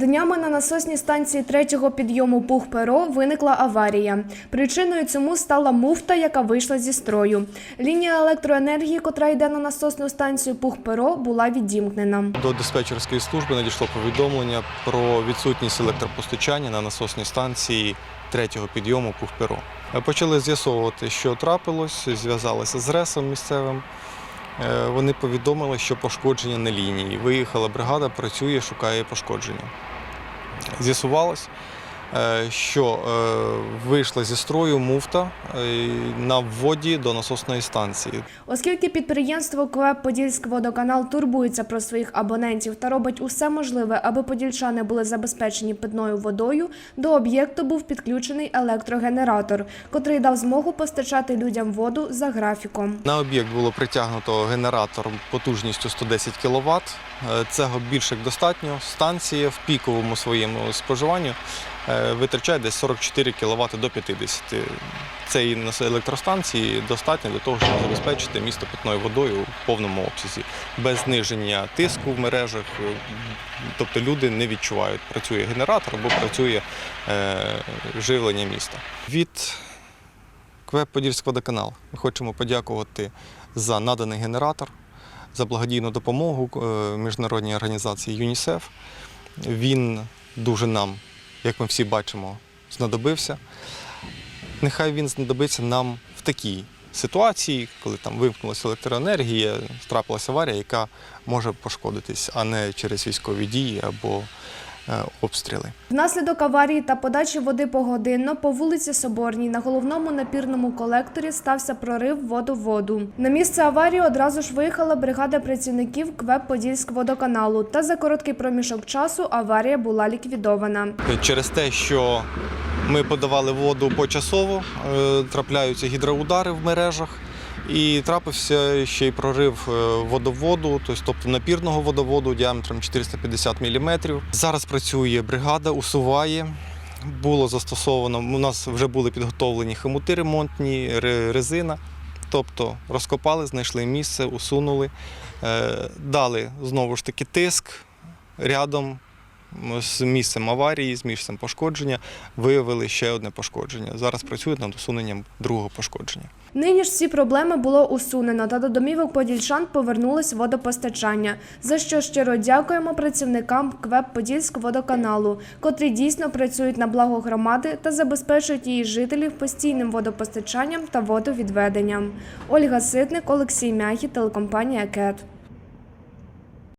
Днями на насосній станції третього підйому Пух-Перо виникла аварія. Причиною цьому стала муфта, яка вийшла зі строю. Лінія електроенергії, котра йде на насосну станцію Пух-Перо, була відімкнена. До диспетчерської служби надійшло повідомлення про відсутність електропостачання на насосній станції третього підйому Пухперо. Почали з'ясовувати, що трапилось, зв'язалися з РЕСом місцевим. Е, Вони повідомили, що пошкодження на лінії. Виїхала бригада, працює, шукає пошкодження. З'ясувалось, що е, вийшла зі строю муфта е, на вводі до насосної станції. Оскільки підприємство КВЕП «Подільськводоканал» турбується про своїх абонентів та робить усе можливе, аби подільчани були забезпечені питною водою, до об'єкту був підключений електрогенератор, котрий дав змогу постачати людям воду за графіком. На об'єкт було притягнуто генератор потужністю 110 кВт. Цього більше достатньо. Станція в піковому своєму споживанню е, витрачає десь 44 кВт до 50. Цієї нас- електростанції достатньо для того, щоб забезпечити місто питною водою в повному обсязі, без зниження тиску в мережах. е, Тобто люди не відчувають, працює генератор або працює е, живлення міста. Від КВЕП Подільськводоканал. Ми хочемо подякувати за наданий генератор, за благодійну допомогу е, міжнародній організації ЮНІСЕФ. Він дуже нам, як ми всі бачимо, знадобився. Нехай він знадобиться нам в такій ситуації, коли там вимкнулася електроенергія, трапилася аварія, яка може пошкодитись, а не через військові дії або обстріли. Внаслідок аварії та подачі води погодинно по вулиці Соборній на головному напірному колекторі стався прорив водоводу. На місце аварії одразу ж виїхала бригада працівників КВЕП «Подільськводоканалу» та за короткий проміжок часу аварія була ліквідована. Через те, що ми подавали воду почасово, е, трапляються гідроудари в мережах. І трапився ще й прорив е, водоводу, тобто тобто напірного водоводу діаметром 450 мм. Зараз працює бригада, усуває. Було застосовано, у нас вже були підготовлені хомути ремонтні, резина. Тобто розкопали, знайшли місце, усунули, е, дали знову ж таки тиск рядом з місцем аварії, з місцем пошкодження, виявили ще одне пошкодження. Зараз працюють над усуненням другого пошкодження. Нині ж всі проблеми було усунено, та до домівок подільчан повернулось водопостачання. За що щиро дякуємо працівникам КВЕП Подільськводоканалу, котрі дійсно працюють на благо громади та забезпечують її жителів постійним водопостачанням та водовідведенням. Ольга Ситник, Олексій Мяхі, телекомпанія КЕТ.